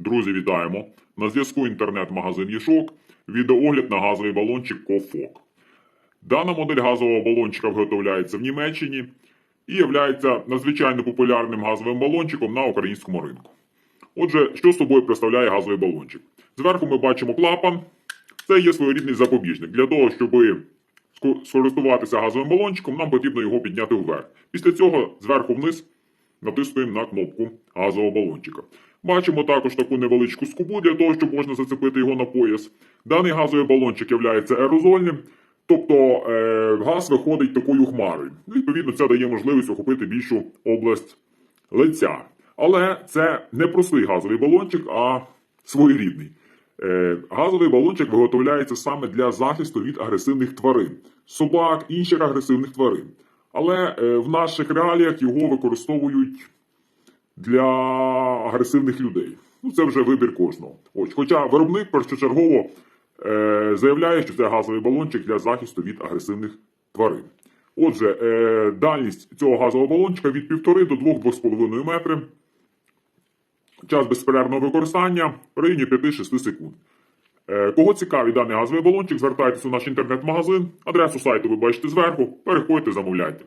Друзі, вітаємо! На зв'язку інтернет-магазин Єшок. Відеоогляд на газовий балончик Кофок. Дана модель газового балончика виготовляється в Німеччині і є надзвичайно популярним газовим балончиком на українському ринку. Отже, що собою представляє газовий балончик? Зверху ми бачимо клапан. Це є своєрідний запобіжник. Для того, щоб скористуватися газовим балончиком, нам потрібно його підняти вверх. Після цього зверху вниз натискуємо на кнопку газового балончика. Бачимо також таку невеличку скобу для того, щоб можна зацепити його на пояс. Даний газовий балончик є аерозольним, тобто е, газ виходить такою хмарою. Відповідно, це дає можливість охопити більшу область лиця. Але це не простий газовий балончик, а своєрідний. Е, газовий балончик виготовляється саме для захисту від агресивних тварин, собак, інших агресивних тварин. Але е, в наших реаліях його використовують для агресивних людей. Ну, це вже вибір кожного. Ось, хоча виробник першочергово е, заявляє, що це газовий балончик для захисту від агресивних тварин. Отже, е, дальність цього газового балончика від 1,5 до 2-2,5 метри. Час безперервного використання в районі 5-6 секунд. Е, Кого цікавий даний газовий балончик, звертайтеся в наш інтернет-магазин. Адресу сайту ви бачите зверху. Переходьте, замовляйте.